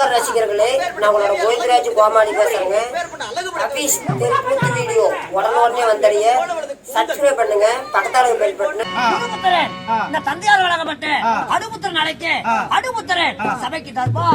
நமஸ்கார ரசிகர்களே நான் உங்களோட கோவிந்தராஜ் கோமாளி பேசுறேங்க. அபீஸ் தெருக்கூத்து வீடியோ. உடனே வந்தடைய சப்ஸ்கிரைப் பண்ணுங்க பக்கத்தால பெல் பட்டன் அடுபுத்திரன் இந்த தந்தையார் வழங்கப்பட்ட அடுபுத்திரன் அழைக்க அடுபுத்திரன் சபைக்கு தர்பா.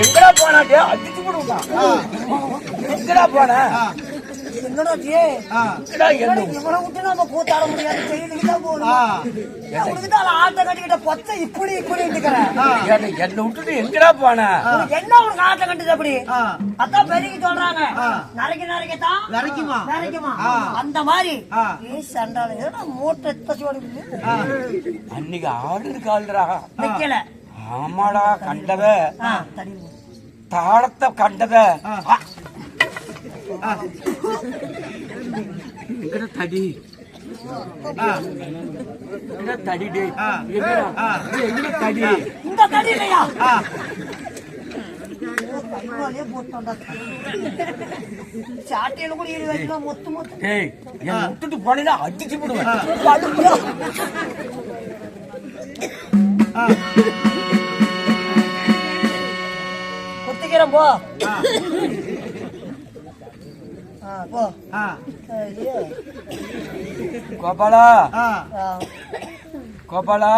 எங்கடா போனா? அடிச்சு விடுவா எங்கடா போன? என்னடா ஜே எங்கடா என்ன இவனை விட்டு நம்ம கூத்தாட முடியாது. ஜெயிலுக்கு தான் போகணும். ஆட்டை கட்டிக்கிட்ட பொத்த இப்படி இப்படி இருக்கிறேன் என்ன என்ன விட்டுட்டு எங்கடா போன? என்ன உனக்கு ஆட்டை கட்டுது அப்படி? அதான் பெருகி சொல்றாங்க நரைக்க நரைக்கத்தான்? நரைக்குமா? நரைக்குமா? அந்த மாதிரி. ஏ சண்டால ஏடா மூட்டை தச்சு ஓடுது அன்னைக்கு ஆடு கால்றா ஆமாடா கண்டத. தாளத்தை கண்டத தடி தடி டேய் தடி இந்த தடி இல்லையா விட்டுட்டு அடிச்சு விடுவேன் குத்திக்கிறேன் போ கோபாலா ஆ, கோபாலா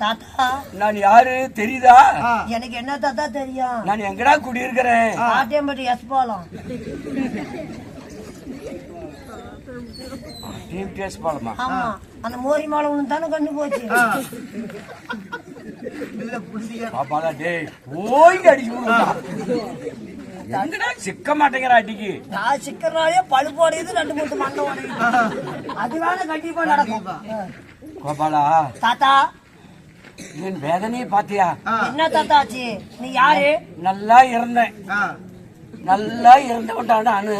தாத்தா நான் யாரு தெரியுதா எனக்கு என்ன தாத்தா தெரியும்? நான் எங்கடா குடியிருக்கிறேன் ஆட்டியம்பட்டி எஸ் போலாம். டீம் டேஸ்ட் பாலமா? அந்த மோரி மாலை ஒண்ணு தானே கண்டு போச்சு. பாப்பாடா டேய் விடுடா. எங்கடா சிக்க மாட்டேங்கிற அடிக்கு? நான் சிக்கனாலே பழுப்பு உடையுது ரெண்டு மூணு மண்டை உடையுது. அது வேணா கண்டிப்பா. நடக்கும் கோபாலா தாத்தா. என் வேதனையை பாத்தியா? என்ன தாத்தா ஆச்சு? நீ யாரு? நல்லா இருந்தேன். நல்லா இருந்தவன்டா நானு.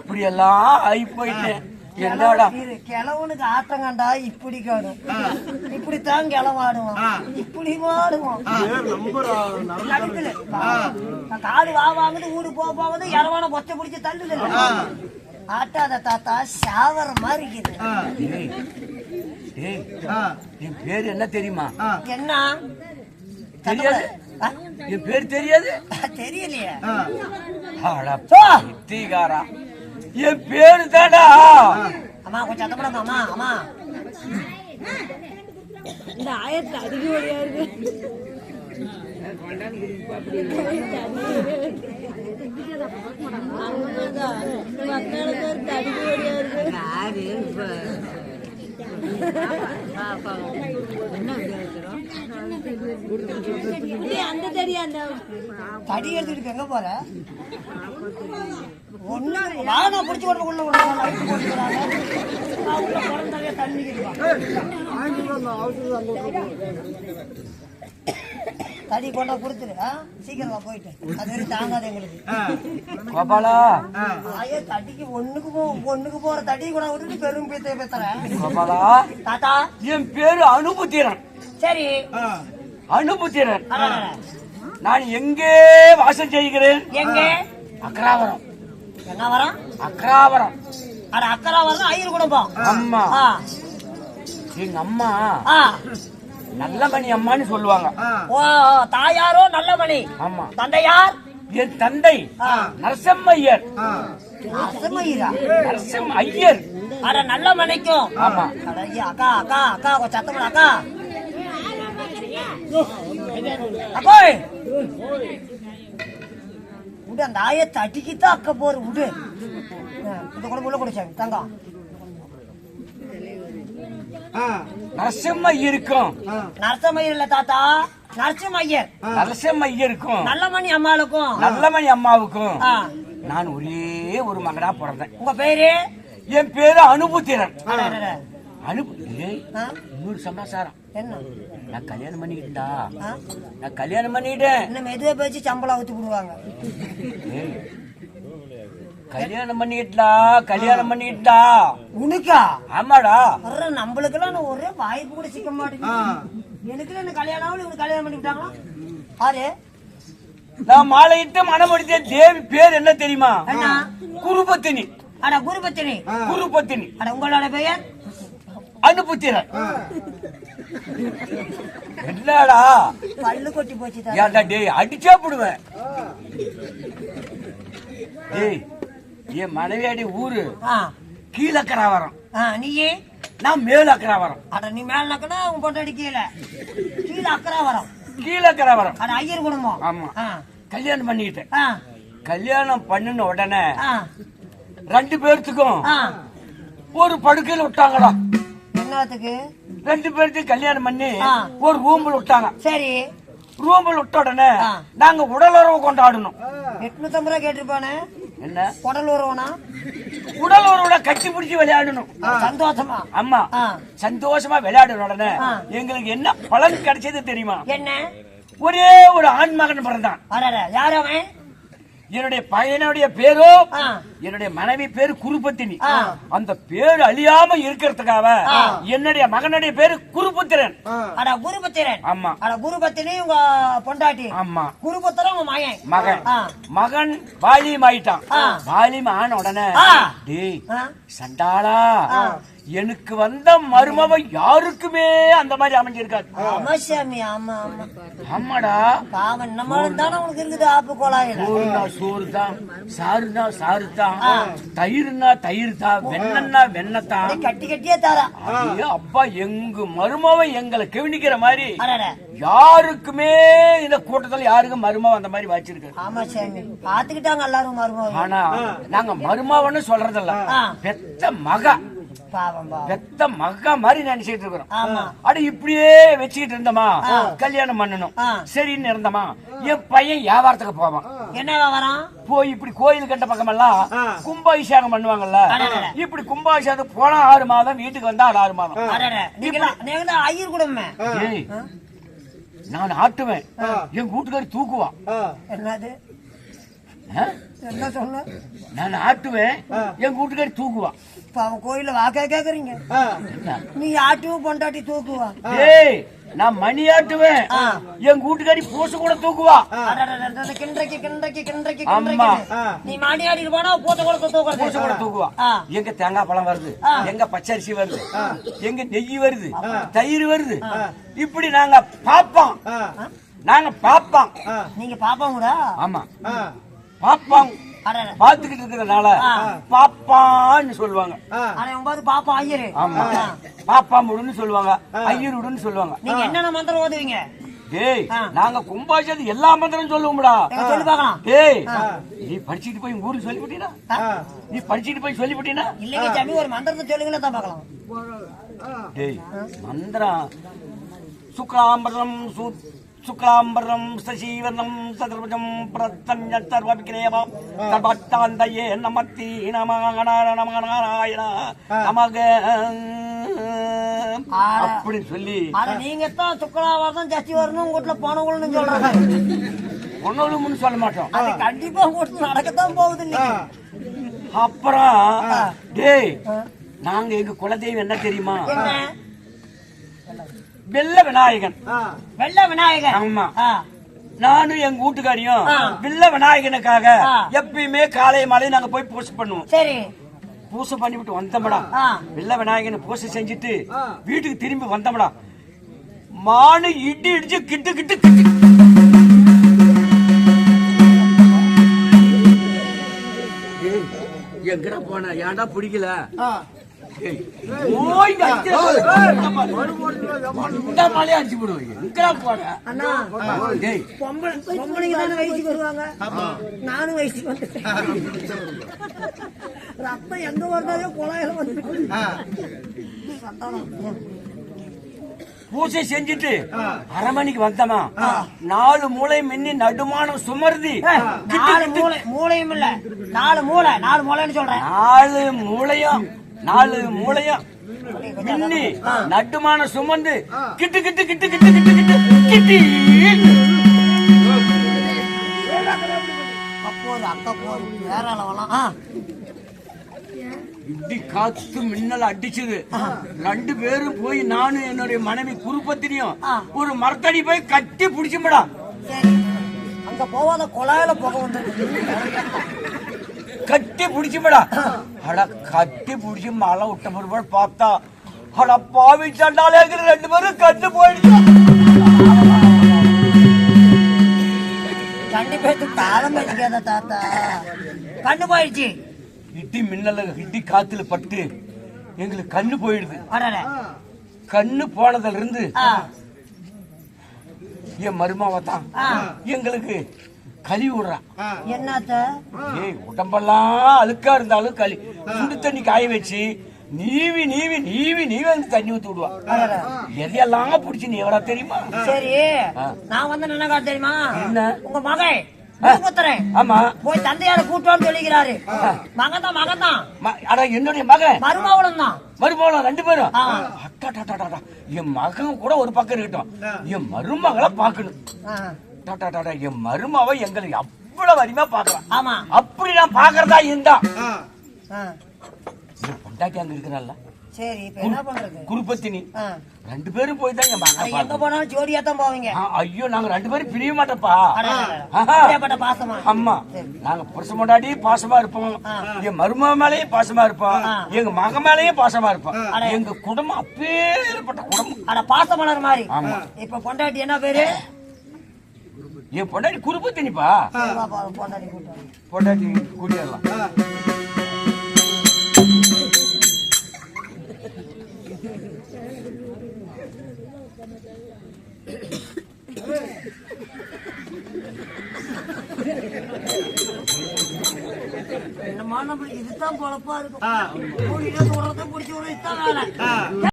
இப்படி எல்லாம் ஆகி போயிட்டேன் கிழவனுக்கு ஆட்டம் கண்டா இப்படி காணும் இப்படித்தான் கிளவாடுவான் இப்படி வாடுவான் காடு வா வாங்குது ஊடு போ போகுது இறவான பொச்சை பிடிச்சி தள்ளுது. ஆட்டாத தாத்தா சாவர மாதிரி இருக்குது. என் பேர் என்ன தெரியுமா? என்ன? தெரியாது? என் பேர் தெரியாது? தெரியலையே. அட போ. என் பேரு தாடா அம்மா கொஞ்சம் சத்தம் போடாம அம்மா அம்மா. இந்த ஆயிரத்தி அதிக வழியா இருக்கு. அந்த தடி அந்த தடி எடுத்துக்கிட்டு எங்க போற? ஒண்ணு வாகனம் பிடிச்சு கொண்டு உள்ள விடுறாங்க, light போட்டுக்கிறாங்க. உள்ள தண்ணி தடி கொண்டா கொடுத்துரு. ஆ? சீக்கிரமா போயிட்டு. அது வரைக்கும் தாங்காது எங்களுக்கு. கோபாலா? தடிக்கு ஒண்ணுக்கு போ ஒண்ணுக்கு போற தடி கூட விட்டுட்டு பெரும் பேத்த பேத்துறேன் கோபாலா? தாத்தா. என் பேரு அனுபுத்திரன். சரி. அனுபுத்திரன். நான் எங்கே வாசம் செய்கிறேன்? எங்க? அக்ராவரம். என்ன வரம்? அக்ராவரம். அட அக்கறா வரம் ஐயர் குடும்பம் அம்மா. ஆ. எங்க அம்மா. ஆ நல்ல மணி அம்மான்னு சொல்லுவாங்க. ஓ தாயாரோ நல்ல மணி ஆமா. தந்தையார்? என் தந்தை. ஆ. நரசம்ம ஐயர் அசமயிரா நரசம் ஐயர். அட நல்ல மணிக்கும் ஆமா அக்கா அக்கா அக்கா சத்தம் அக்கா. அக்கோய். விடு அந்த ஆய தட்டிக்கித்தான் அக்க போற விடு இந்த கூட உள்ள குடிச்சாங்க தங்கம். நரசிம்ம ஐயருக்கும் நரசமயிர் இல்ல தாத்தா நரசிம்மய்யர். நரசிம்ம ஐயருக்கும் நல்லமணி அம்மாளுக்கும். நல்லமணி அம்மாவுக்கும். ஆ, நான் ஒரே ஒரு மகனா பிறந்தேன். உங்க பேரு? என் பேரு அனுபுத்திரன். இன்னொரு சமாசாரம். என்ன? நான் கல்யாணம் பண்ணிக்கிட்டா? ஆ? நான் கல்யாணம் பண்ணிக்கிட்டேன் இன்னும் மெதுவா பேச்சு சம்பளம் ஊத்தி விடுவாங்க ஏய், கல்யாணம் பண்ணிக்கிட்டா கல்யாணம் பண்ணிக்கிட்டா உனக்கா? ஆமாடா. நம்மளுக்கெல்லாம் நான் ஒரே வாய்ப்பு கூட சிக்க மாட்டேங்குது எனக்கு என்ன கல்யாணம் இவனுக்கு கல்யாணம் பண்ணி விட்டாங்களா? ஆறு நான் மாலையிட்டு மனமுடித்த தேவி பேர் என்ன தெரியுமா? குருபத்தினி. அட குருபத்தினி. குருபத்தினி. அட உங்களோட பெயர்? அனுபுத்திரன் என்னடா? பல்லு கொட்டி போச்சு தாத்தா. ஏன்டா டேய் அடிச்சா போடுவேன். டேய் என் மனைவியாடி ஊரு. ஆ. கீழக்கராவரம். ஆ நீயே நான் மேலக்கராவரம். அட நீ மேல நக்கனா உன் பொண்டாடி கீழே கீழே. அக்கறா வரும் கீழக்கராவரம். அட ஐயர் குடும்பம். ஆமா. கல்யாணம் பண்ணிக்கிட்டேன் கல்யாணம் பண்ணின உடனே ரெண்டு பேர்த்துக்கும் ஒரு படுக்கையில் விட்டாங்கடா. என்னத்துக்கு? ரெண்டு பேர்த்துக்கும் கல்யாணம் பண்ணி. ஒரு ரூம்ல விட்டாங்க. சரி. ரூம்ல விட்ட உடனே. நாங்க உடலுறவு கொண்டாடணும். எட்நூத்தம்பது ரூபா கேட்டிருப்பானே? என்ன? உடல் வருவனா உடல் உறவுல கட்டி பிடிச்சி விளையாடணும். சந்தோஷமா? அம்மா. சந்தோஷமா விளையாடின உடனே. எங்களுக்கு என்ன பலன் கிடைச்சது தெரியுமா? என்ன? ஒரே ஒரு ஆண் மகன் பிறந்தான். யார் அவன்? என்னுடைய பையனுடைய பேரோ. என்னுடைய மனைவி பேரு குருபத்தினி. அந்த பேர் அழியாம இருக்கிறதுக்காக. என்னுடைய மகனுடைய பேரு குருபுத்திரன் அட குருபத்திரன் ஆமா அட குருபத்தினி உங்க பொண்டாட்டி ஆமா குருபத்திரன் உங்க மகன் மகன். மகன் வாலியம் ஆயிட்டான். வாலியம் ஆன உடனே. டேய்? சண்டாளா. எனக்கு வந்த மருமவ யாருக்குமே அந்த மாதிரி அமைஞ்சிருக்காது. ஆமா சாமி ஆமா ஆமா. ஆமாடா. பாவம் நம்ம தானே உனக்கு இருக்குது ஆப்பு கோலாயில. சோறுனா சோறு தான் சாருனா சாரு தான் தயிர்னா தயிர் தான் வெண்ணன்னா வெண்ணத்தான் கட்டி கட்டியே தாரா. அப்படியே அப்பா எங்க மருமவ எங்களை கவனிக்கிற மாதிரி யாருக்குமே இந்த கூட்டத்துல யாருக்கும் மருமவ அந்த மாதிரி வச்சிருக்காரு ஆமா சாமி. பாத்துக்கிட்டாங்க எல்லாரும் மருமகம் ஆனா நாங்க மருமவன்னு சொல்றதில்ல. பெத்த மக. பெத்த மக மாதிரி நினைச்சிட்டு இருக்கிறோம். அட இப்படியே வச்சுக்கிட்டு இருந்தோமா? கல்யாணம் பண்ணணும். சரின்னு இருந்தோமா? என் பையன் வியாபாரத்துக்கு போவான். என்னவா வரான் போய் இப்படி கோயில் கட்ட பக்கமெல்லாம் கும்பாபிஷேகம் பண்ணுவாங்கல்ல. இப்படி கும்பாபிஷேகத்துக்கு போனா ஆறு மாதம் வீட்டுக்கு வந்தா ஆறு மாதம். ஐயர் குடும்பமே. நான் ஆட்டுவேன். என் வீட்டுக்காரி தூக்குவான். என்னது? என்ன சொன்ன? நான் ஆட்டுவேன் என் வீட்டுக்காரி தூக்குவான் பாவம் கோயில வாக்கா கேக்குறீங்க? நீ ஆட்டுவும் பொண்டாட்டி தூக்குவா? ஏய் நான் மணி ஆட்டுவேன். என் வீட்டுக்காரி பூச கூட தூக்குவா. கிண்டக்கி கிண்டக்கி கிண்டக்கி. கிண்டக்கி நீ மாடி ஆடிட்டு போனா கூட பூச தூக்குறது கூட தூக்குவா. எங்க தேங்காய் பழம் வருது. எங்க பச்சரிசி வருது எங்க நெய் வருது தயிர் வருது. இப்படி நாங்க பாப்போம். நாங்க பாப்போம். நீங்க பாப்பா கூட? ஆமா. அடட பாத்துக்கிட்டு இருக்கிறதுனால பாப்பான்னு சொல்லுவாங்க. பாப்பா ஐயரு. ஆமா. பாப்பா முடுன்னு சொல்லுவாங்க ஐயருடுன்னு சொல்லுவாங்க. நீங்க என்னென்ன மந்திரம் ஓதுவீங்க? டேய் ஆ. நாங்க கும்பாபிஷேகத்துக்கு எல்லா மந்திரம் சொல்லுவோம்டா. சொல்லி பார்க்கலாம். டேய் நீ படிச்சிட்டு போய் ஊருக்கு சொல்லிவிட்டீனா? நீ படிச்சிட்டு போய் சொல்லிவிட்டீனா? இல்லைங்க சாமி ஒரு மந்திரத்தை சொல்லுங்கன்னா தான் பார்க்கலாம். டேய் மந்திரம். சுக்ராம்பரம் சு சுக்லாம்பரம் சசீவனம் சதுர்புஜம் பிரத்தஞ்ச சர்வவிக்ரேவம் சர்வத்தாந்தயே நமத்தி நம நாராயண நமக அப்படின்னு சொல்லி. நீங்க தான் சுக்கலாவாரம் ஜஸ்தி வரணும் உங்க வீட்டுல போனவங்கன்னு சொல்றாங்க. ஒன்னொழுமுன்னு சொல்ல மாட்டோம். அது கண்டிப்பா உங்க வீட்டுல நடக்கத்தான் போகுது. அப்புறம் டேய் நாங்க எங்க குலதெய்வம் என்ன தெரியுமா? என்ன? வெள்ள விநாயகன். வெள்ள விநாயகர் ஆமா. நானும் எங்க வீட்டுக்காரியும். வில்ல விநாயகனுக்காக. எப்பயுமே காலை மாலை நாங்க போய் பூசை பண்ணுவோம். சரி. பூசை பண்ணிவிட்டு வந்தோம்டா. வில்ல விநாயகனை பூசை செஞ்சுட்டு வீட்டுக்கு திரும்பி வந்தோம்டா. மானு இடி இடிச்சு கிட்டு கிட்டு கிட்டு. எங்கடா போன? ஏன்டா பிடிக்கல? அடிச்சு. போடுவீங்க நானும் வயசுக்கு வந்துட்டேன் ரத்தம் எங்க வருதாயோ குழாயில வந்து பூஜை செஞ்சுட்டு அரை மணிக்கு வந்தமா? நாலு மூளை மின்னி நடுமானம் சுமர்தி. நாலு மூளை மூளையும் இல்ல. நாலு மூளை நாலு மூளைன்னு சொல்றேன். நாலு மூளையும் நாலு மூளையும் மின்னி நடுமானம் சுமந்து கிட்டு கிட்டு கிட்டு கிட்டு கிட்டு கிட்டு கிட்டி அப்போது அக்கா போது வேற அளவலாம் ஆ, இடி காத்து மின்னல் அடிச்சது. ரெண்டு பேரும் போய் நானும் என்னுடைய மனைவி குருப்பத்திரியும் ஆ. ஒரு மரத்தடி போய் கட்டி பிடிச்சுமடா. அங்க போவாத குழாயில புகை வந்து கட்டி பிடிச்சுமடா அட கட்டி பிடிச்சு மழை விட்ட பிற்பாடு பார்த்தா அட பாவி சண்டாலே ரெண்டு பேரும் கட்டு போயிடுச்சு கண்டிப்பா தாளம் வச்சுக்காத தாத்தா கண்ணு போயிடுச்சு இடி மின்னல இடி காத்துல பட்டு எங்களுக்கு கண்ணு போயிடுது கண்ணு போனதுல இருந்து என் மருமாவை தான். எங்களுக்கு கழுவி விடுறான். என்னத்த? ஏய் உடம்பெல்லாம் அழுக்கா இருந்தாலும் களி. சுடு தண்ணி காய வச்சு நீவி நீவி நீவி நீவி வந்து தண்ணி ஊத்தி விடுவா. எதையெல்லாம் புடிச்சு நீ எவரா தெரியுமா? சரி. நான் வந்து என்ன காட்டு தெரியுமா? என்ன? உங்க மகன். ஆமா. போய் தந்தையார கூட்டோன்னு சொல்லிக்கிறாரு. மகன் தான் மகன் தான். என்னுடைய மகன்? மருமகளும் தான். மருமகளும் ரெண்டு பேரும். என் மகன் கூட ஒரு பக்கம் இருக்கட்டும். என் மருமகளை பார்க்கணும். ஆ. டாட்டாட்டாட்டா, என் மருமவ எங்களை அவ்வளவு அருமையா பாக்குறான் ஆமா அப்படி நான் பாக்குறதா இருந்தா பொண்டாட்டி அங்க இருக்கிறாள்ல சரி இப்ப என்ன பண்றது குருபத்தினி ரெண்டு பேரும் போய் தான் என் அட, மகனை எங்க போனாலும் ஜோடியா தான் போவீங்க ஐயோ நாங்க ரெண்டு பேரும் பிரிய மாட்டோம்ப்பா ஆஹா. பாசமா அம்மா நாங்க புருஷ முன்னாடி பாசமா இருப்போம் என் மருமக மேலயும் பாசமா இருப்போம் எங்க மக மேலயும் பாசமா இருப்போம் அட. எங்க குடும்பம் அப்பேற்பட்ட குடும்பம் ஆனா பாச மாதிரி ஆமா. இப்ப பொண்டாட்டி என்ன பேரு என் பொண்டாட்டி குறுப்பு திணிப்பா? பொண்டாட்டி கூட்டிடலாம். என்னமா நம்மளுக்கு இதுதான் பொழப்பா இருக்கும். பிடிச்சி விடுறது இதுதான் வேலை.